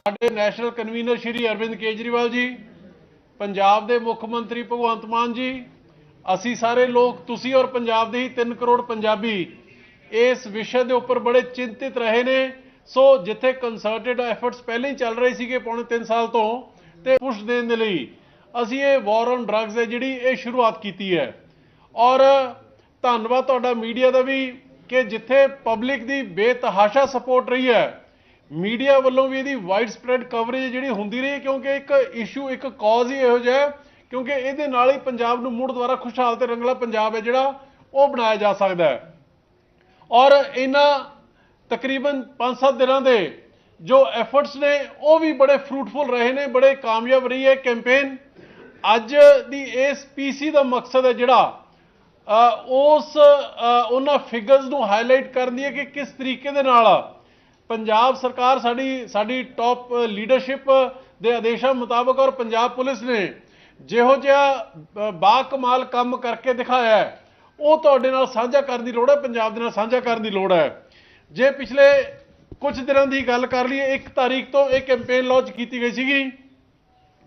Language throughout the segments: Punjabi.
ਸਾਡੇ ਨੈਸ਼ਨਲ ਕਨਵੀਨਰ ਸ਼੍ਰੀ ਅਰਵਿੰਦ ਕੇਜਰੀਵਾਲ ਜੀ, ਪੰਜਾਬ ਦੇ ਮੁੱਖ ਮੰਤਰੀ ਭਗਵੰਤ ਮਾਨ ਜੀ, ਅਸੀਂ ਸਾਰੇ ਲੋਕ, ਤੁਸੀਂ ਔਰ ਪੰਜਾਬ ਦੇ ਹੀ 3 ਕਰੋੜ ਪੰਜਾਬੀ ਇਸ ਵਿਸ਼ੇ ਦੇ ਉੱਪਰ ਬੜੇ ਚਿੰਤਿਤ ਰਹੇ ਨੇ। ਸੋ ਜਿੱਥੇ ਕੰਸਰਟਡ ਐਫਰਟਸ ਪਹਿਲਾਂ ਹੀ ਚੱਲ ਰਹੇ ਸੀਗੇ ਪੌਣੇ 3 ਸਾਲ ਤੋਂ, ਤੇ ਪੁਸ਼ ਦੇਣ ਦੇ ਲਈ ਅਸੀਂ ਇਹ ਵਾਰ ਔਨ ਡਰੱਗਸ ਹੈ ਜਿਹੜੀ ਇਹ ਸ਼ੁਰੂਆਤ ਕੀਤੀ ਹੈ। ਔਰ ਧੰਨਵਾਦ ਤੁਹਾਡਾ ਮੀਡੀਆ ਦਾ ਵੀ ਕਿ ਜਿੱਥੇ ਪਬਲਿਕ ਦੀ ਬੇਤਹਾਸ਼ਾ ਸਪੋਰਟ ਰਹੀ ਹੈ, ਮੀਡੀਆ ਵੱਲੋਂ ਵੀ ਇਹਦੀ ਵਾਈਡ ਸਪਰੈਡ ਕਵਰੇਜ ਜਿਹੜੀ ਹੁੰਦੀ ਰਹੀ ਹੈ, ਕਿਉਂਕਿ ਇੱਕ ਇਸ਼ੂ ਇੱਕ ਕਾਜ਼ ਹੀ ਇਹੋ ਜਿਹਾ ਕਿਉਂਕਿ ਇਹਦੇ ਨਾਲ ਹੀ ਪੰਜਾਬ ਨੂੰ ਮੁੜ ਦੁਬਾਰਾ ਖੁਸ਼ਹਾਲ ਤੇ ਰੰਗਲਾ ਪੰਜਾਬ ਹੈ ਜਿਹੜਾ ਉਹ ਬਣਾਇਆ ਜਾ ਸਕਦਾ ਹੈ। ਔਰ ਇਹਨਾਂ ਤਕਰੀਬਨ 5-7 ਦਿਨਾਂ ਦੇ ਜੋ ਐਫਰਟਸ ਨੇ, ਉਹ ਵੀ ਬੜੇ ਫਰੂਟਫੁਲ ਰਹੇ ਨੇ, ਬੜੇ ਕਾਮਯਾਬ ਰਹੀ ਹੈ ਕੈਂਪੇਨ ਅੱਜ ਦੀ ਇਸ ਪੀਸੀ ਦਾ ਮਕਸਦ ਹੈ ਜਿਹੜਾ ਉਸ ਉਹਨਾਂ ਫਿਗਰਸ ਨੂੰ ਹਾਈਲਾਈਟ ਕਰਨ ਦੀ ਹੈ ਕਿ ਕਿਸ ਤਰੀਕੇ ਦੇ ਨਾਲ ਪੰਜਾਬ ਸਰਕਾਰ ਸਾਡੀ ਸਾਡੀ ਟੌਪ ਲੀਡਰਸ਼ਿਪ ਦੇ ਆਦੇਸ਼ਾਂ ਮੁਤਾਬਕ ਔਰ ਪੰਜਾਬ ਪੁਲਿਸ ਨੇ ਜਿਹੋ ਜਿਹਾ ਅ, ਬਾਕਮਾਲ ਕੰਮ ਕਰਕੇ ਦਿਖਾਇਆ ਹੈ ਉਹ ਤੁਹਾਡੇ ਨਾਲ ਸਾਂਝਾ ਕਰਨ ਦੀ ਲੋੜ ਹੈ ਪੰਜਾਬ ਦੇ ਨਾਲ ਸਾਂਝਾ ਕਰਨ ਦੀ ਲੋੜ ਹੈ। ਜੇ ਪਿਛਲੇ ਕੁਝ ਦਿਨਾਂ ਦੀ ਗੱਲ ਕਰ ਲਈਏ 1 ਤਾਰੀਖ ਤੋਂ ਇਹ ਕੈਂਪੇਨ ਲਾਂਚ ਕੀਤੀ ਗਈ ਸੀਗੀ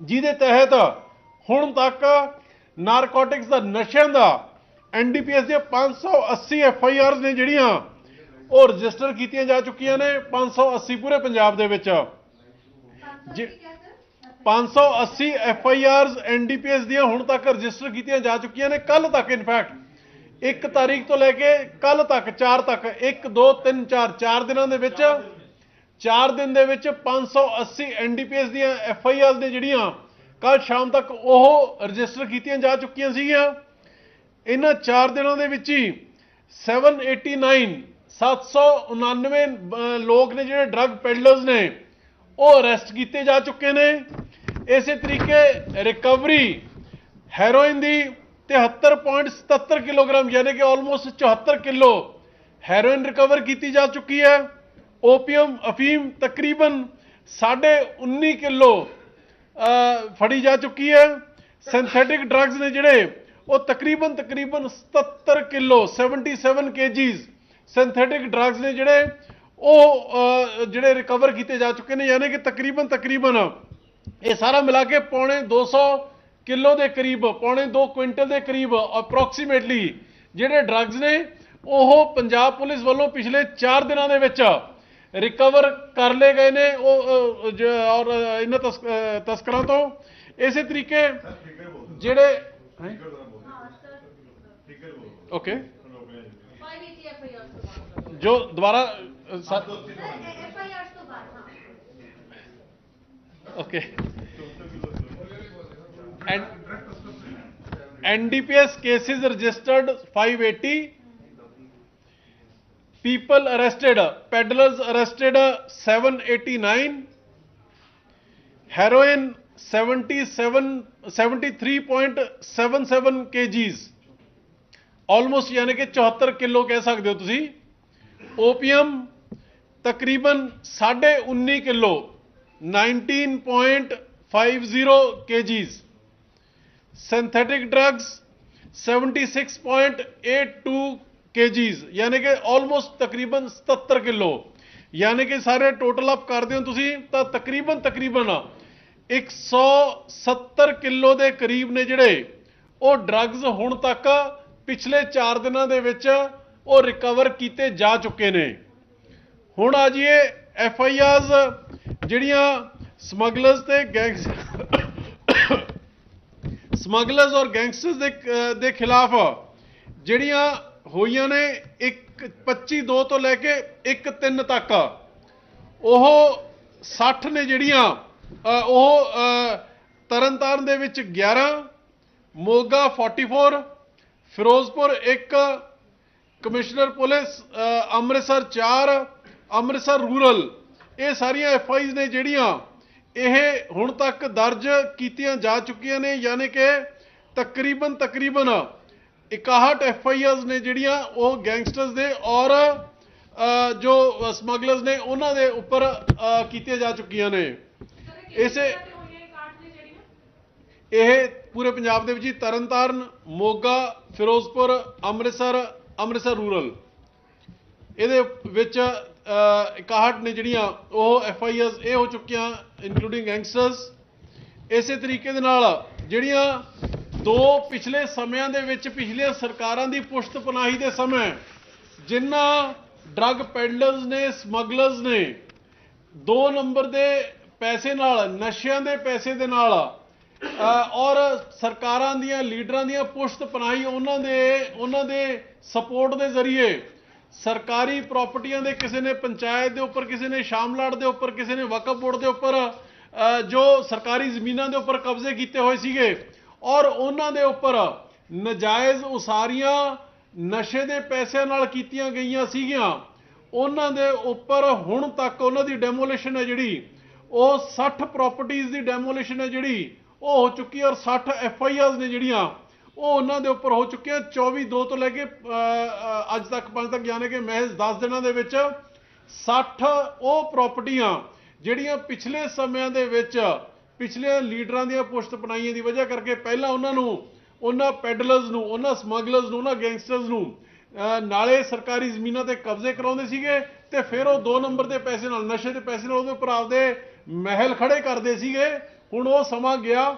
ਜਿਹਦੇ ਤਹਿਤ ਹੁਣ ਤੱਕ ਨਾਰਕੋਟਿਕਸ ਦਾ ਨਸ਼ਿਆਂ ਦਾ ਐਨਡੀਪੀਐਸ ਦੀਆਂ 580 ਐਫਆਈਆਰਸ ਨੇ ਜਿਹੜੀਆਂ ਉਹ ਰਜਿਸਟਰ ਕੀਤੀਆਂ ਜਾ ਚੁੱਕੀਆਂ ਨੇ 580 ਪੂਰੇ ਪੰਜਾਬ ਦੇ ਵਿੱਚ। ਜੀ- 580 ਐਫਆਈਆਰਸ ਐਨਡੀਪੀਐਸ ਦੀਆਂ ਹੁਣ ਤੱਕ ਰਜਿਸਟਰ ਕੀਤੀਆਂ ਜਾ ਚੁੱਕੀਆਂ ਨੇ ਕੱਲ ਤੱਕ ਇਨਫੈਕਟ 1 ਤਾਰੀਖ ਤੋਂ ਲੈ ਕੇ ਕੱਲ ਤੱਕ 4 ਤੱਕ 1 2 3 4 4 ਦਿਨਾਂ ਦੇ ਵਿੱਚ 4 ਦਿਨ ਦੇ ਵਿੱਚ 580 ਐਨਡੀਪੀਐਸ ਦੀਆਂ ਐਫਆਈਆਰਸ ਨੇ ਜਿਹੜੀਆਂ ਕੱਲ ਸ਼ਾਮ ਤੱਕ ਉਹ ਰਜਿਸਟਰ ਕੀਤੀਆਂ ਜਾ ਚੁੱਕੀਆਂ ਸੀਗੀਆਂ। ਇਹਨਾਂ 4 ਦਿਨਾਂ ਦੇ ਵਿੱਚ ਹੀ 789 799 ਅਹ, ਲੋਕ ਨੇ ਜਿਹੜੇ ਡਰੱਗ ਪੈਡਲਰਸ ਨੇ ਉਹ ਅਰੈਸਟ ਕੀਤੇ ਜਾ ਚੁੱਕੇ ਨੇ। ਇਸੇ ਤਰੀਕੇ ਰਿਕਵਰੀ ਹੈਰੋਇਨ ਦੀ 73.77 ਕਿਲੋਗ੍ਰਾਮ ਯਾਨੀ ਕਿ ਆਲਮੋਸਟ 74 ਕਿਲੋ ਹੈਰੋਇਨ ਰਿਕਵਰ ਕੀਤੀ ਜਾ ਚੁੱਕੀ ਹੈ। ਓਪੀਅਮ ਅਫੀਮ ਤਕਰੀਬਨ 19.5 ਕਿਲੋ ਅਹ, ਫੜੀ ਜਾ ਚੁੱਕੀ ਹੈ। ਸਿੰਥੈਟਿਕ ਡਰੱਗਸ ਨੇ ਜਿਹੜੇ, ਉਹ ਤਕਰੀਬਨ ਤਕਰੀਬਨ 77 ਕਿਲੋ 77 ਕੇਜੀਜ਼ ਸਿੰਥੈਟਿਕ ਡਰੱਗਸ ਨੇ ਜਿਹੜੇ, ਉਹ ਜਿਹੜੇ ਰਿਕਵਰ ਕੀਤੇ ਜਾ ਚੁੱਕੇ ਨੇ। ਯਾਨੀ ਕਿ ਤਕਰੀਬਨ ਤਕਰੀਬਨ ਇਹ ਸਾਰਾ ਮਿਲਾ ਕੇ ਪੌਣੇ 200 ਕਿਲੋ ਦੇ ਕਰੀਬ, ਪੌਣੇ 2 ਕੁਇੰਟਲ ਦੇ ਕਰੀਬ ਅਪਰੋਕਸੀਮੇਟਲੀ ਜਿਹੜੇ ਡਰੱਗਸ ਨੇ, ਉਹ ਪੰਜਾਬ ਪੁਲਿਸ ਵੱਲੋਂ ਪਿਛਲੇ 4 ਦਿਨਾਂ ਦੇ ਵਿੱਚ ਰਿਕਵਰ ਕਰ ਲਏ ਗਏ ਨੇ ਉਹ ਅਹ, ਜ- ਔਰ ਇਹਨਾਂ ਤਸਕ- ਅਹ, ਤਸਕਰਾਂ ਤੋਂ ਇਸੇ ਤਰੀਕੇ ਜਿਹੜੇ ਓਕੇ ਜੋ ਦੁਬਾਰਾ ਅਹ, ਸਾ- okay NDPS cases registered 580 people arrested peddlers arrested 789 heroin 77 73.77 kgs almost ਯਾਨੀ ਕਿ 74 ਕਿਲੋ ਕਹਿ ਸਕਦੇ ਹੋ ਤੁਸੀਂ ਓਪੀਅਮ ਤਕਰੀਬਨ 19.5 kilo 19.50 kgs synthetic drugs 76.82 KGs, ਯਾਨੀ ਕਿ ਆਲਮੋਸਟ ਤਕਰੀਬਨ 77 ਕਿਲੋ। ਯਾਨੀ ਕਿ ਸਾਰੇ ਟੋਟਲ ਅਪ ਕਰਦੇ ਹੋ ਤੁਸੀਂ, ਤਾਂ ਤਕਰੀਬਨ ਤਕਰੀਬਨ 170 ਕਿਲੋ ਦੇ ਕਰੀਬ ਨੇ ਜਿਹੜੇ, ਉਹ ਡਰੱਗਸ ਹੁਣ ਤੱਕ ਪਿਛਲੇ 4 ਦਿਨਾਂ ਦੇ ਵਿੱਚ ਉਹ ਰਿਕਵਰ ਕੀਤੇ ਜਾ ਚੁੱਕੇ ਨੇ। ਹੁਣ ਆ ਜੀਏ ਐਫ ਆਈ ਆਰਸ ਜਿਹੜੀਆਂ ਸਮਗਲਰਸ ਤੇ ਗੈਂਗਸ ਸਮਗਲਰਸ ਔਰ ਗੈਂਗਸਟਰਸ ਦੇ ਦੇ ਖਿਲਾਫ ਜਿਹੜੀਆਂ ਹੋਈਆਂ ਨੇ 1 25 2 ਤੋਂ ਲੈ ਕੇ 1 3 ਤੱਕ। ਉਹ 60 ਨੇ ਜਿਹੜੀਆਂ ਉਹ ਤਰਨਤਾਰਨ ਦੇ ਵਿੱਚ 11 Moga 44 Ferozepur 1 commissioner police Amritsar 4 Amritsar rural. ਇਹ ਸਾਰੀਆਂ ਐਫ ਆਈਜ਼ ਨੇ ਜਿਹੜੀਆਂ, ਇਹ ਹੁਣ ਤੱਕ ਦਰਜ ਕੀਤੀਆਂ ਜਾ ਚੁੱਕੀਆਂ ਨੇ, ਯਾਨੀ ਕਿ ਤਕਰੀਬਨ ਤਕਰੀਬਨ 61 ਐਫ ਆਈਆਰਸ ਨੇ ਜਿਹੜੀਆਂ ਉਹ ਗੈਂਗਸਟਰਸ ਦੇ ਔਰ ਜੋ ਸਮਗਲਰਸ ਨੇ ਉਹਨਾਂ ਦੇ ਉੱਪਰ ਕੀਤੀਆਂ ਜਾ ਚੁੱਕੀਆਂ ਨੇ। ਇਸੇ ਇਹ ਪੂਰੇ ਪੰਜਾਬ ਦੇ ਵਿੱਚ ਹੀ ਤਰਨਤਾਰਨ ਮੋਗਾ ਫਿਰੋਜ਼ਪੁਰ ਅੰਮ੍ਰਿਤਸਰ ਅੰਮ੍ਰਿਤਸਰ ਰੂਰਲ। ਇਹਦੇ ਵਿੱਚ ਅਹ, 61 ਨੇ ਜਿਹੜੀਆਂ ਉਹ ਐਫ ਆਈ ਆਰਸ ਇਹ ਹੋ ਚੁੱਕੀਆਂ ਇਨਕਲੂਡਿੰਗ ਗੈਂਗਸਟਰਸ ਇਸੇ ਤਰੀਕੇ ਦੇ ਨਾਲ ਜਿਹੜੀਆਂ ਦੋ ਪਿਛਲੇ ਸਮਿਆਂ ਦੇ ਵਿੱਚ ਪਿਛਲੀਆਂ ਸਰਕਾਰਾਂ ਦੀ ਪੁਸ਼ਤ ਪਨਾਹੀ ਦੇ ਸਮੇਂ ਜਿਨ੍ਹਾਂ ਡਰੱਗ ਪੈਡਲਰਸ ਨੇ, ਸਮਗਲਰਸ ਨੇ, ਦੋ ਨੰਬਰ ਦੇ ਪੈਸੇ ਨਾਲ, ਨਸ਼ਿਆਂ ਦੇ ਪੈਸੇ ਦੇ ਨਾਲ ਔਰ ਸਰਕਾਰਾਂ ਦੀਆਂ, ਲੀਡਰਾਂ ਦੀਆਂ ਪੁਸ਼ਤ ਪਨਾਹੀ ਉਹਨਾਂ ਦੇ ਉਹਨਾਂ ਦੇ ਸਪੋਰਟ ਦੇ ਜ਼ਰੀਏ ਸਰਕਾਰੀ ਪ੍ਰਾਪਰਟੀਆਂ ਦੇ ਕਿਸੇ ਨੇ ਪੰਚਾਇਤ ਦੇ ਉੱਪਰ, ਕਿਸੇ ਨੇ ਸ਼ਾਮਲਾਟ ਦੇ ਉੱਪਰ, ਕਿਸੇ ਨੇ ਵਕਫ ਬੋਰਡ ਦੇ ਉੱਪਰ ਜੋ ਸਰਕਾਰੀ ਜ਼ਮੀਨਾਂ ਦੇ ਉੱਪਰ ਕਬਜ਼ੇ ਕੀਤੇ ਹੋਏ ਸੀਗੇ ਔਰ ਉਹਨਾਂ ਦੇ ਉੱਪਰ ਨਜਾਇਜ਼ ਉਸਾਰੀਆਂ ਨਸ਼ੇ ਦੇ ਪੈਸਿਆਂ ਨਾਲ ਕੀਤੀਆਂ ਗਈਆਂ ਸੀਗੀਆਂ। ਉਹਨਾਂ ਦੇ ਉੱਪਰ ਹੁਣ ਤੱਕ ਉਹਨਾਂ ਦੀ ਡੈਮੋਲੀਸ਼ਨ ਹੈ ਜਿਹੜੀ, ਉਹ 60 ਪ੍ਰਾਪਰਟੀਆਂ ਦੀ ਡੈਮੋਲੀਸ਼ਨ ਹੈ ਜਿਹੜੀ, ਉਹ ਹੋ ਚੁੱਕੀ ਔਰ 60 ਐਫ ਆਈ ਆਰਸ ਨੇ ਜਿਹੜੀਆਂ, ਉਹ ਉਹਨਾਂ ਦੇ ਉੱਪਰ ਹੋ ਚੁੱਕੀਆਂ। 24 2 ਤੋਂ ਲੈ ਕੇ ਅੱਜ ਤੱਕ ਪੰਜ ਤੱਕ ਯਾਨੀ ਕਿ ਮਹਿਜ਼ 10 ਦਿਨਾਂ ਦੇ ਵਿੱਚ 60 ਉਹ ਪ੍ਰਾਪਰਟੀਆਂ ਜਿਹੜੀਆਂ ਪਿਛਲੇ ਸਮਿਆਂ ਦੇ ਵਿੱਚ ਪਿਛਲੇ ਲੀਡਰਾਂ ਦੀਆਂ ਪੁਸ਼ਤ ਪਨਾਈਆਂ ਦੀ ਵਜ੍ਹਾ ਕਰਕੇ ਪਹਿਲਾਂ ਉਹਨਾਂ ਨੂੰ, ਉਹਨਾਂ ਪੈਡਲਰਸ ਨੂੰ, ਉਹਨਾਂ ਸਮਗਲਰਸ ਨੂੰ, ਉਹਨਾਂ ਗੈਂਗਸਟਰਸ ਨੂੰ ਨਾਲੇ ਸਰਕਾਰੀ ਜ਼ਮੀਨਾਂ ਤੇ ਕਬਜ਼ੇ ਕਰਾਉਂਦੇ ਸੀਗੇ ਤੇ ਫਿਰ ਉਹ 2 ਨੰਬਰ ਦੇ ਪੈਸੇ ਨਾਲ, ਨਸ਼ੇ ਦੇ ਪੈਸੇ ਨਾਲ ਉਹਦੇ ਉੱਪਰ ਆਪਦੇ ਮਹਿਲ ਖੜੇ ਕਰਦੇ ਸੀਗੇ। ਹੁਣ ਉਹ ਸਮਾਂ ਗਿਆ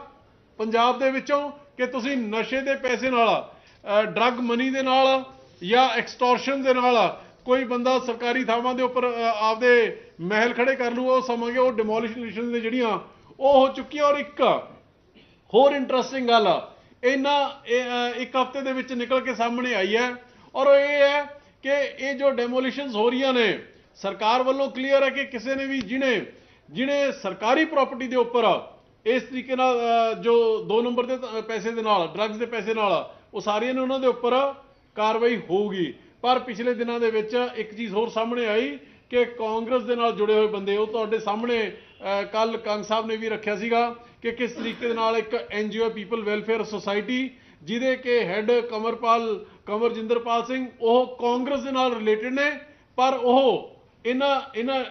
ਪੰਜਾਬ ਦੇ ਵਿੱਚੋਂ ਕਿ ਤੁਸੀਂ ਨਸ਼ੇ ਦੇ ਪੈਸੇ ਨਾਲ ਡਰੱਗ ਮਨੀ ਦੇ ਨਾਲ ਜਾਂ ਐਕਸਟੋਰਸ਼ਨ ਦੇ ਨਾਲ ਕੋਈ ਬੰਦਾ ਸਰਕਾਰੀ ਥਾਵਾਂ ਦੇ ਉੱਪਰ ਆਪਦੇ ਮਹਿਲ ਖੜੇ ਕਰ ਲੂ ਉਹ ਸਮਾਂ ਗਿਆ, ਉਹ ਡਿਮੋਲੀਸ਼ਨ ਨੇ ਜਿਹੜੀਆਂ ਉਹ ਹੋ ਚੁੱਕੀ ਔਰ ਇੱਕ ਹੋਰ ਇੰਟਰਸਟਿੰਗ ਗੱਲ ਇਹਨਾਂ ਇੱਕ ਹਫ਼ਤੇ ਦੇ ਵਿੱਚ ਨਿਕਲ ਕੇ ਸਾਹਮਣੇ ਆਈ ਹੈ ਔਰ ਉਹ ਇਹ ਹੈ ਕਿ ਇਹ ਜੋ ਡੈਮੋਲੀਸ਼ਨਸ ਹੋ ਰਹੀਆਂ ਨੇ, ਸਰਕਾਰ ਵੱਲੋਂ ਕਲੀਅਰ ਹੈ ਕਿ ਕਿਸੇ ਨੇ ਵੀ ਜਿਹਨੇ ਜਿਹਨੇ ਸਰਕਾਰੀ ਪ੍ਰਾਪਰਟੀ ਦੇ ਉੱਪਰ ਇਸ ਤਰੀਕੇ ਨਾਲ ਜੋ ਦੋ ਨੰਬਰ ਦੇ ਪੈਸੇ ਦੇ ਨਾਲ ਡਰੱਗਸ ਦੇ ਪੈਸੇ ਨਾਲ, ਉਹ ਸਾਰੀਆਂ ਨੇ ਉਹਨਾਂ ਦੇ ਉੱਪਰ ਕਾਰਵਾਈ ਹੋਊਗੀ। ਪਰ ਪਿਛਲੇ ਦਿਨਾਂ ਦੇ ਵਿੱਚ ਇੱਕ ਚੀਜ਼ ਹੋਰ ਸਾਹਮਣੇ ਆਈ ਕਿ ਕਾਂਗਰਸ ਦੇ ਨਾਲ ਜੁੜੇ ਹੋਏ ਬੰਦੇ, ਉਹ ਤੁਹਾਡੇ ਸਾਹਮਣੇ ਕੱਲ ਕੰਗ ਸਾਹਿਬ ਨੇ ਵੀ ਰੱਖਿਆ ਸੀਗਾ ਕਿ ਕਿਸ ਤਰੀਕੇ ਦੇ ਨਾਲ ਇੱਕ ਐਨਜੀਓ ਪੀਪਲ ਵੈਲਫੇਅਰ ਸੁਸਾਇਟੀ, ਜਿਹਦੇ ਕਿ ਹੈੱਡ ਕਮਰਪਾਲ ਕਮਰਜਿੰਦਰਪਾਲ ਸਿੰਘ, ਉਹ ਕਾਂਗਰਸ ਦੇ ਨਾਲ ਰਿਲੇਟਡ ਨੇ, ਪਰ ਉਹ ਇਹਨਾਂ ਇਹਨਾਂ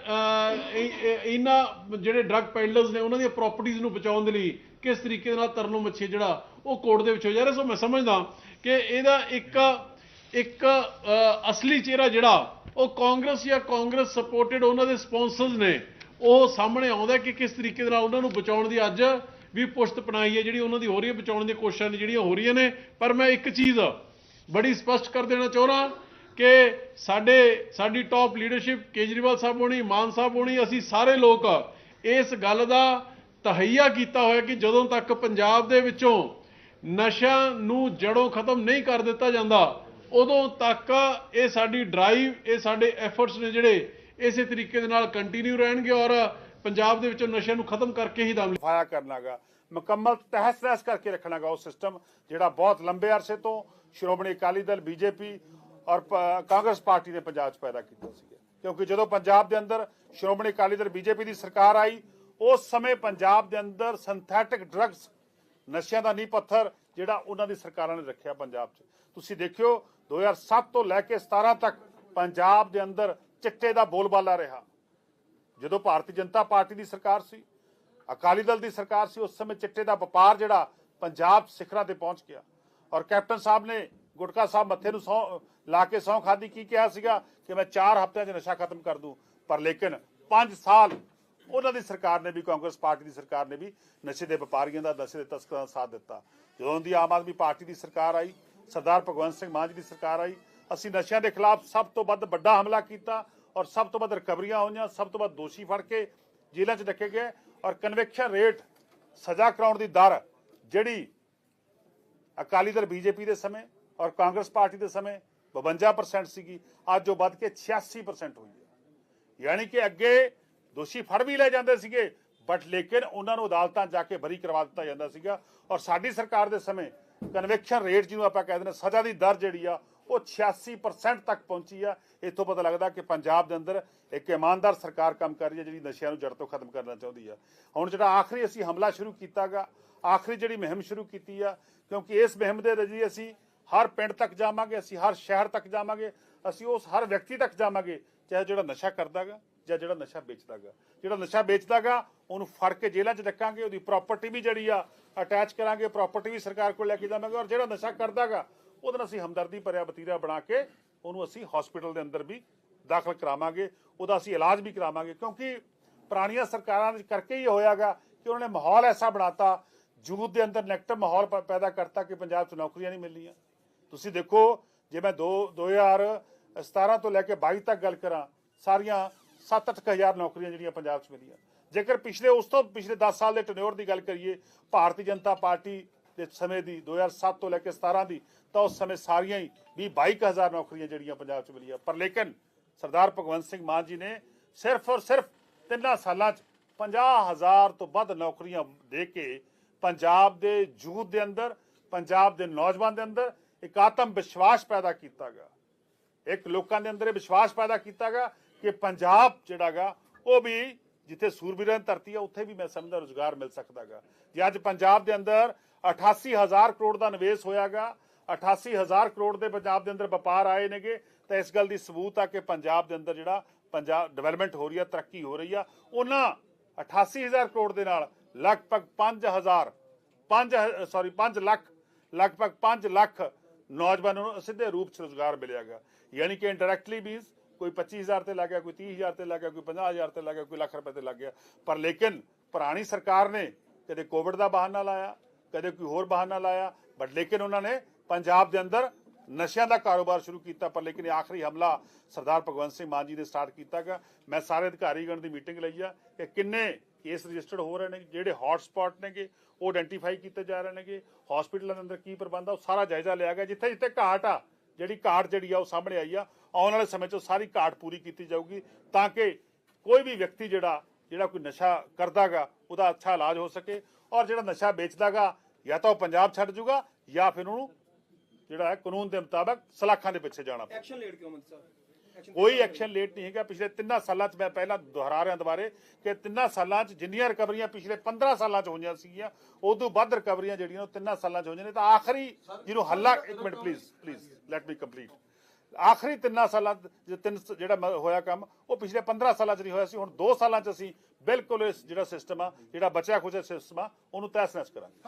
ਇਹਨਾਂ ਜਿਹੜੇ ਡਰੱਗ ਪੈਡਲਰਸ ਨੇ, ਉਹਨਾਂ ਦੀਆਂ ਪ੍ਰਾਪਰਟੀਆਂ ਨੂੰ ਬਚਾਉਣ ਦੇ ਲਈ ਕਿਸ ਤਰੀਕੇ ਦੇ ਨਾਲ ਤਰਨੋ ਮੱਛੀ ਜਿਹੜਾ, ਉਹ ਕੋਰਟ ਦੇ ਵਿੱਚ ਹੋ ਜਾ ਰਿਹਾ ਸੋ ਮੈਂ ਸਮਝਦਾ ਕਿ ਇਹਦਾ ਇੱਕ ਇੱਕ ਅਸਲੀ ਚਿਹਰਾ ਜਿਹੜਾ ਉਹ ਕਾਂਗਰਸ ਜਾਂ ਕਾਂਗਰਸ ਸਪੋਰਟਡ ਉਹਨਾਂ ਦੇ ਸਪਾਂਸਰਸ ਨੇ। ਉਹ ਸਾਹਮਣੇ ਆਉਂਦਾ ਕਿ ਕਿਸ ਤਰੀਕੇ ਦੇ ਨਾਲ ਉਹਨਾਂ ਨੂੰ ਬਚਾਉਣ ਦੀ ਅੱਜ ਵੀ ਪੁਸ਼ਤ ਪਨਾਈ ਹੈ, ਜਿਹੜੀ ਉਹਨਾਂ ਦੀ ਹੋ ਰਹੀ ਹੈ, ਬਚਾਉਣ ਦੀਆਂ ਕੋਸ਼ਿਸ਼ਾਂ ਨੇ ਜਿਹੜੀਆਂ ਹੋ ਰਹੀਆਂ ਨੇ। ਪਰ ਮੈਂ ਇੱਕ ਚੀਜ਼ ਬੜੀ ਸਪਸ਼ਟ ਕਰ ਦੇਣਾ ਚਾਹੁੰਦਾ ਕਿ ਸਾਡੇ, ਸਾਡੀ ਟਾਪ ਲੀਡਰਸ਼ਿਪ ਕੇਜਰੀਵਾਲ ਸਾਹਿਬ ਹੋਣੀ, ਮਾਨ ਸਾਹਿਬ ਹੋਣੀ, ਅਸੀਂ ਸਾਰੇ ਲੋਕ ਇਸ ਗੱਲ ਦਾ ਤਹਈਆ ਕੀਤਾ ਹੋਇਆ ਕਿ ਜਦੋਂ ਤੱਕ ਪੰਜਾਬ ਦੇ ਵਿੱਚੋਂ ਨਸ਼ਾ ਨੂੰ ਜੜੋਂ ਖਤਮ ਨਹੀਂ ਕਰ ਦਿੱਤਾ ਜਾਂਦਾ ਉਦੋਂ ਤੱਕ ਇਹ ਸਾਡੀ ਡਰਾਈਵ ਇਹ ਸਾਡੇ ਐਫਰਟਸ ਨੇ ਜਿਹੜੇ ਇਸੇ ਤਰੀਕੇ ਦੇ ਨਾਲ ਕੰਟੀਨਿਊ ਰਹਿਣਗੇ ਔਰ ਪੰਜਾਬ ਦੇ ਵਿੱਚੋਂ ਨਸ਼ਿਆਂ ਨੂੰ ਖਤਮ ਕਰਕੇ ਹੀ ਦਮ ਸਫਾਇਆ ਕਰਨਾਗਾ। ਮੁਕੰਮਲ ਤਹਿਸ ਤਹਿਸ ਕਰਕੇ ਰੱਖਣਾਗਾ ਉਹ ਸਿਸਟਮ ਜਿਹੜਾ ਬਹੁਤ ਲੰਬੇ ਅਰਸੇ ਤੋਂ ਸ਼੍ਰੋਮਣੀ ਅਕਾਲੀ ਦਲ, ਬੀਜੇਪੀ ਔਰ ਕਾਂਗਰਸ ਪਾਰਟੀ ਨੇ ਪੰਜਾਬ 'ਚ ਪੈਦਾ ਕੀਤਾ ਸੀ ਕਿਉਂਕਿ ਜਦੋਂ ਪੰਜਾਬ ਦੇ ਅੰਦਰ ਸ਼੍ਰੋਮਣੀ ਅਕਾਲੀ ਦਲ, ਬੀਜੇਪੀ ਦੀ ਸਰਕਾਰ ਆਈ, ਉਸ ਸਮੇਂ ਪੰਜਾਬ ਦੇ ਅੰਦਰ ਸਿੰਥੈਟਿਕ ਡਰੱਗਸ ਨਸ਼ਿਆਂ ਦਾ ਨੀਂਹ ਪੱਥਰ ਜਿਹੜਾ ਉਹਨਾਂ ਦੀ ਸਰਕਾਰਾਂ ਨੇ ਰੱਖਿਆ ਪੰਜਾਬ 'ਚ। ਤੁਸੀਂ ਦੇਖਿਓ 2007 ਤੋਂ ਲੈ ਕੇ 17 ਤੱਕ ਪੰਜਾਬ ਦੇ ਅੰਦਰ ਚਿੱਟੇ ਦਾ ਬੋਲਬਾਲਾ ਰਿਹਾ। ਜਦੋਂ ਭਾਰਤੀ ਜਨਤਾ ਪਾਰਟੀ ਦੀ ਸਰਕਾਰ ਸੀ, ਅਕਾਲੀ ਦਲ ਦੀ ਸਰਕਾਰ ਸੀ, ਉਸ ਸਮੇਂ ਚਿੱਟੇ ਦਾ ਵਪਾਰ ਜਿਹੜਾ ਪੰਜਾਬ ਸਿਖਰਾਂ ਤੇ ਪਹੁੰਚ ਗਿਆ। ਔਰ ਕੈਪਟਨ ਸਾਹਿਬ ਨੇ ਗੁਟਕਾ ਸਾਹਿਬ ਮੱਥੇ ਨੂੰ ਸਹੁੰ ਲਾ ਕੇ ਸਹੁੰ ਖਾਦੀ ਕੀ ਕਿਹਾ ਸੀਗਾ ਕਿ ਮੈਂ 4 ਹਫ਼ਤਿਆਂ 'ਚ ਨਸ਼ਾ ਖਤਮ ਕਰ ਦੂੰ, ਪਰ ਲੇਕਿਨ 5 ਸਾਲ ਉਹਨਾਂ ਦੀ ਸਰਕਾਰ ਨੇ ਵੀ, ਕਾਂਗਰਸ ਪਾਰਟੀ ਦੀ ਸਰਕਾਰ ਨੇ ਵੀ ਨਸ਼ੇ ਦੇ ਵਪਾਰੀਆਂ ਦਾ, ਨਸ਼ੇ ਦੇ ਤਸਕਰਾਂ ਦਾ ਸਾਥ ਦਿੱਤਾ। ਜਦੋਂ ਦੀ ਆਮ ਆਦਮੀ ਪਾਰਟੀ ਦੀ ਸਰਕਾਰ ਆਈ ਸਰਦਾਰ ਭਗਵੰਤ ਸਿੰਘ ਮਾਨ ਜੀ ਦੀ ਸਰਕਾਰ ਆਈ। ਅਸੀਂ ਨਸ਼ਿਆਂ ਦੇ ਖਿਲਾਫ ਸਭ ਤੋਂ ਵੱਧ ਵੱਡਾ ਹਮਲਾ ਕੀਤਾ ਔਰ ਸਭ ਤੋਂ ਵੱਧ ਰਿਕਵਰੀਆਂ ਹੋਈਆਂ, ਸਭ ਤੋਂ ਵੱਧ ਦੋਸ਼ੀ ਫੜ ਕੇ ਜੇਲ੍ਹਾਂ 'ਚ ਰੱਖੇ ਗਏ ਔਰ ਕਨਵੈਕਸ਼ਨ ਰੇਟ ਸਜ਼ਾ ਕਰਾਉਣ ਦੀ ਦਰ ਜਿਹੜੀ ਅਕਾਲੀ ਦਲ ਬੀਜੇਪੀ ਦੇ ਸਮੇਂ ਔਰ ਕਾਂਗਰਸ ਪਾਰਟੀ ਦੇ ਸਮੇਂ 52% ਸੀਗੀ, ਅੱਜ ਉਹ ਵੱਧ ਕੇ 86% ਹੋਈ ਹੈ। ਯਾਨੀ ਕਿ ਅੱਗੇ ਦੋਸ਼ੀ ਫੜ ਵੀ ਲੈ ਜਾਂਦੇ ਸੀਗੇ ਬਟ ਲੇਕਿਨ ਉਹਨਾਂ ਨੂੰ ਅਦਾਲਤਾਂ ਜਾ ਕੇ ਬਰੀ ਕਰਵਾ ਦਿੱਤਾ ਜਾਂਦਾ ਸੀਗਾ ਔਰ ਸਾਡੀ ਸਰਕਾਰ ਦੇ ਸਮੇਂ ਕਨਵੈਕਸ਼ਨ ਰੇਟ ਜਿਹਨੂੰ ਆਪਾਂ ਕਹਿੰਦੇ ਨੇ ਸਜ਼ਾ ਦੀ ਦਰ ਜਿਹੜੀ ਆ, ਉਹ 86% ਤੱਕ ਪਹੁੰਚੀ ਆ। ਇੱਥੋਂ ਪਤਾ ਲੱਗਦਾ ਕਿ ਪੰਜਾਬ ਦੇ ਅੰਦਰ ਇੱਕ ਇਮਾਨਦਾਰ ਸਰਕਾਰ ਕੰਮ ਕਰ ਰਹੀ ਹੈ, ਜਿਹੜੀ ਨਸ਼ਿਆਂ ਨੂੰ ਜੜ ਤੋਂ ਖਤਮ ਕਰਨਾ ਚਾਹੁੰਦੀ ਆ। ਹੁਣ ਜਿਹੜਾ ਆਖਰੀ ਅਸੀਂ ਹਮਲਾ ਸ਼ੁਰੂ ਕੀਤਾਗਾ, ਆਖਰੀ ਜਿਹੜੀ ਮੁਹਿੰਮ ਸ਼ੁਰੂ ਕੀਤੀ ਆ, ਕਿਉਂਕਿ ਇਸ ਮੁਹਿੰਮ ਦੇ ਰਜੀ ਅਸੀਂ ਹਰ ਪਿੰਡ ਤੱਕ ਜਾਵਾਂਗੇ, ਅਸੀਂ ਹਰ ਸ਼ਹਿਰ ਤੱਕ ਜਾਵਾਂਗੇ, ਅਸੀਂ ਉਸ ਹਰ ਵਿਅਕਤੀ ਤੱਕ ਜਾਵਾਂਗੇ, ਚਾਹੇ ਜਿਹੜਾ ਨਸ਼ਾ ਕਰਦਾਗਾ। ਜਾਂ ਜਿਹੜਾ ਨਸ਼ਾ ਵੇਚਦਾਗਾ। ਜਿਹੜਾ ਨਸ਼ਾ ਵੇਚਦਾਗਾ, ਉਹਨੂੰ ਫੜ ਕੇ ਜੇਲ੍ਹਾਂ 'ਚ ਰੱਖਾਂਗੇ, ਉਹਦੀ ਪ੍ਰਾਪਰਟੀ ਵੀ ਜਿਹੜੀ ਆ ਅਟੈਚ ਕਰਾਂਗੇ ਪ੍ਰਾਪਰਟੀ ਵੀ ਸਰਕਾਰ ਕੋਲ ਲੈ ਕੇ ਜਾਵਾਂਗੇ ਔਰ ਜਿਹੜਾ ਨਸ਼ਾ ਕਰਦਾਗਾ, ਉਹਦੇ ਨਾਲ ਅਸੀਂ ਹਮਦਰਦੀ ਭਰਿਆ ਵਤੀਰਾ ਬਣਾ ਕੇ ਉਹਨੂੰ ਅਸੀਂ ਹਸਪੀਟਲ ਦੇ ਅੰਦਰ ਵੀ ਦਾਖਲ ਕਰਾਵਾਂਗੇ, ਉਹਦਾ ਅਸੀਂ ਇਲਾਜ ਵੀ ਕਰਾਵਾਂਗੇ, ਕਿਉਂਕਿ ਪੁਰਾਣੀਆਂ ਸਰਕਾਰਾਂ ਦੇ ਕਰਕੇ ਹੀ ਹੋਇਆਗਾ ਕਿ ਉਹਨਾਂ ਨੇ ਮਾਹੌਲ ਐਸਾ ਬਣਾਤਾ ਯੂਥ ਦੇ ਅੰਦਰ ਨੈਗੇਟਿਵ ਮਾਹੌਲ ਪ- ਪੈਦਾ ਕਰਤਾ ਕਿ ਪੰਜਾਬ 'ਚ ਨੌਕਰੀਆਂ ਨਹੀਂ ਮਿਲਣੀਆਂ। ਤੁਸੀਂ ਦੇਖੋ, ਜੇ ਮੈਂ 2 2017 ਤੋਂ ਲੈ ਕੇ 22 ਤੱਕ ਗੱਲ ਕਰਾਂ, ਸਾਰੀਆਂ 7-8 ਹਜ਼ਾਰ ਨੌਕਰੀਆਂ ਜਿਹੜੀਆਂ ਪੰਜਾਬ 'ਚ ਮਿਲੀਆਂ। ਜੇਕਰ ਪਿਛਲੇ ਉਸ ਤੋਂ, ਪਿਛਲੇ 10 ਸਾਲ ਦੇ ਟਨਿਓਰ ਦੀ ਗੱਲ ਕਰੀਏ, ਭਾਰਤੀ ਜਨਤਾ ਪਾਰਟੀ ਦੇ ਸਮੇਂ ਦੀ 2007 ਤੋਂ ਲੈ ਕੇ 17 ਦੀ, ਤਾਂ ਉਸ ਸਮੇਂ ਸਾਰੀਆਂ ਹੀ 20 22 ਹਜ਼ਾਰ ਨੌਕਰੀਆਂ ਜਿਹੜੀਆਂ ਪੰਜਾਬ 'ਚ ਮਿਲੀਆਂ। ਪਰ ਲੇਕਿਨ ਸਰਦਾਰ ਭਗਵੰਤ ਸਿੰਘ ਮਾਨ ਜੀ ਨੇ ਸਿਰਫ ਔਰ ਸਿਰਫ ਤਿੰਨਾਂ ਸਾਲਾਂ 'ਚ 50000 ਤੋਂ ਵੱਧ ਨੌਕਰੀਆਂ ਦੇ ਕੇ ਪੰਜਾਬ ਦੇ ਯੂਥ ਦੇ ਅੰਦਰ, ਪੰਜਾਬ ਦੇ ਨੌਜਵਾਨ ਦੇ ਅੰਦਰ ਇੱਕ ਆਤਮ ਵਿਸ਼ਵਾਸ ਪੈਦਾ ਕੀਤਾ ਕੀਤਾਗਾ ਇੱਕ ਲੋਕਾਂ ਦੇ ਅੰਦਰ ਇਹ ਵਿਸ਼ਵਾਸ ਪੈਦਾ ਕੀਤਾ ਕੀਤਾਗਾ ਕਿ ਪੰਜਾਬ ਜਿਹੜਾਗਾ ਉਹ ਵੀ ਜਿੱਥੇ ਸੂਰਬੀਰਾਂ ਦੀ ਧਰਤੀ ਆ, ਉੱਥੇ ਵੀ ਮੈਂ ਸਮਝਦਾ ਰੋਜ਼ਗਾਰ ਮਿਲ ਸਕਦਾਗਾ। ਜੇ ਅੱਜ ਪੰਜਾਬ ਦੇ ਅੰਦਰ 88000 ਕਰੋੜ ਦਾ ਨਿਵੇਸ਼ ਹੋਇਆਗਾ 88000 ਕਰੋੜ ਦੇ ਪੰਜਾਬ ਦੇ ਅੰਦਰ ਵਪਾਰ ਆਏ ਨੇਗੇ, ਤਾਂ ਇਸ ਗੱਲ ਦੀ ਸਬੂਤ ਆ ਕਿ ਪੰਜਾਬ ਦੇ ਅੰਦਰ ਜਿਹੜਾ ਪੰਜਾਬ ਡਿਵੈਲਪਮੈਂਟ ਹੋ ਰਹੀ ਆ, ਤਰੱਕੀ ਹੋ ਰਹੀ ਆ, ਉਹਨਾਂ 88000 ਕਰੋੜ ਦੇ ਨਾਲ ਲਗਭਗ 5000 5 ਸੌਰੀ 5 ਲੱਖ, ਲਗਭਗ 5 ਲੱਖ ਨੌਜਵਾਨਾਂ ਨੂੰ ਸਿੱਧੇ ਰੂਪ ਚ ਰੋਜ਼ਗਾਰ ਮਿਲਿਆਗਾ। ਯਾਨੀ ਕਿ ਇਨਡਾਇਰੈਕਟਲੀ ਵੀ ਕੋਈ 25000 ਤੇ ਲੱਗ ਗਿਆ, ਕੋਈ 30000 ਤੇ ਲੱਗ ਗਿਆ, ਕੋਈ 50000 ਤੇ ਲੱਗ ਗਿਆ, ਕੋਈ ਲੱਖ ਰੁਪਏ ਤੇ ਲੱਗ ਗਿਆ। ਪਰ ਲੇਕਿਨ ਪੁਰਾਣੀ ਸਰਕਾਰ ਨੇ ਕਦੇ ਕੋਵਿਡ ਦਾ ਬਹਾਨਾ ਲਾਇਆ, ਕਦੇ ਕੋਈ ਹੋਰ ਬਹਾਨਾ ਲਾਇਆ ਬਟ ਲੇਕਿਨ ਉਹਨਾਂ ਨੇ ਪੰਜਾਬ ਦੇ ਅੰਦਰ ਨਸ਼ਿਆਂ ਦਾ ਕਾਰੋਬਾਰ ਸ਼ੁਰੂ ਕੀਤਾ, ਪਰ ਲੇਕਿਨ ਇਹ ਆਖਰੀ ਹਮਲਾ ਸਰਦਾਰ ਭਗਵੰਤ ਸਿੰਘ ਮਾਨ ਜੀ ਨੇ ਸਟਾਰਟ ਕੀਤਾ ਕੀਤਾਗਾ ਮੈਂ ਸਾਰੇ ਅਧਿਕਾਰੀਗਣ ਦੀ ਮੀਟਿੰਗ ਲਈ ਆ ਕਿ ਕਿੰਨੇ ਕੇਸ ਰਜਿਸਟਰਡ ਹੋ ਰਹੇ ਨੇ ਜਿਹੜੇ ਹੌਟ ਸਪੌਟ ਨੇਗੇ, ਉਹ ਆਇਡੈਂਟੀਫਾਈ ਕੀਤੇ ਜਾ ਰਹੇ ਨੇਗੇ ਹਸਪੀਟਲਾਂ ਦੇ ਅੰਦਰ ਕੀ ਪ੍ਰਬੰਧ ਆ, ਉਹ ਸਾਰਾ ਜਾਇਜ਼ਾ ਲਿਆ ਗਿਆ ਜਿੱਥੇ ਜਿੱਥੇ ਘਾਟ ਆ ਜਿਹੜੀ ਘਾਟ ਜਿਹੜੀ ਆ ਉਹ ਸਾਹਮਣੇ ਆਈ ਆ ਆਉਣ ਵਾਲੇ ਸਮੇਂ 'ਚ ਉਹ ਸਾਰੀ ਘਾਟ ਪੂਰੀ ਕੀਤੀ ਜਾਊਗੀ ਤਾਂ ਕਿ ਕੋਈ ਵੀ ਵਿਅਕਤੀ ਜਿਹੜਾ ਜਿਹੜਾ ਕੋਈ ਨਸ਼ਾ ਕਰਦਾਗਾ ਉਹਦਾ ਅੱਛਾ ਇਲਾਜ ਹੋ ਸਕੇ ਔਰ ਜਿਹੜਾ ਨਸ਼ਾ ਵੇਚਦਾਗਾ ਜਾਂ ਤਾਂ ਉਹ ਪੰਜਾਬ ਛੱਡ ਜੂਗਾ ਜਾਂ ਫਿਰ ਉਹਨੂੰ ਜਿਹੜਾ ਹੈ ਕਾਨੂੰਨ ਦੇ ਮੁਤਾਬਕ ਸਲਾਖਾਂ ਦੇ ਪਿੱਛੇ ਜਾਣਾ ਪਊ। ਐਕਸ਼ਨ ਲੇਟ ਕਿਉਂ ਮੰਤਰੀ ਸਾਹਿਬ? ਐਕਸ਼ਨ ਕੋਈ ਐਕਸ਼ਨ ਲੇਟ ਨਹੀਂ ਹੈਗਾ। ਪਿਛਲੇ ਤਿੰਨਾਂ ਸਾਲਾਂ 'ਚ ਮੈਂ ਪਹਿਲਾਂ ਦੁਹਰਾ ਰਿਹਾ ਦੁਬਾਰੇ ਕਿ ਤਿੰਨਾਂ ਸਾਲਾਂ 'ਚ ਜਿੰਨੀਆਂ ਰਿਕਵਰੀਆਂ ਪਿਛਲੇ 15 ਸਾਲਾਂ 'ਚ ਹੋਈਆਂ ਸੀਗੀਆਂ ਉਦੋਂ ਵੱਧ ਰਿਕਵਰੀਆਂ ਜਿਹੜੀਆਂ ਉਹ ਤਿੰਨਾਂ ਸਾਲਾਂ 'ਚ ਹੋਈਆਂ ਨੇ। ਤਾਂ ਆਖਰੀ ਜਿਹਨੂੰ ਹੱਲਾ ਇੱਕ minute please please let me complete ਆਖਰੀ ਤਿੰਨਾਂ ਸਾਲਾਂ 'ਚ, ਜੇ ਤਿੰਨ ਜਿਹੜਾ ਹੋਇਆ ਕੰਮ, ਉਹ ਪਿਛਲੇ 15 ਸਾਲਾਂ 'ਚ ਨਹੀਂ ਹੋਇਆ ਸੀ, ਹੁਣ 2 ਸਾਲਾਂ 'ਚ ਅਸੀਂ ਬਿਲਕੁਲ ਇਸ ਜਿਹੜਾ ਸਿਸਟਮ ਆ, ਜਿਹੜਾ ਬਚਿਆ ਖੁਚਿਆ ਸਿਸਟਮ ਆ, ਉਹਨੂੰ ਤਹਿਸ ਨਹਿਸ ਕਰਾਂਗੇ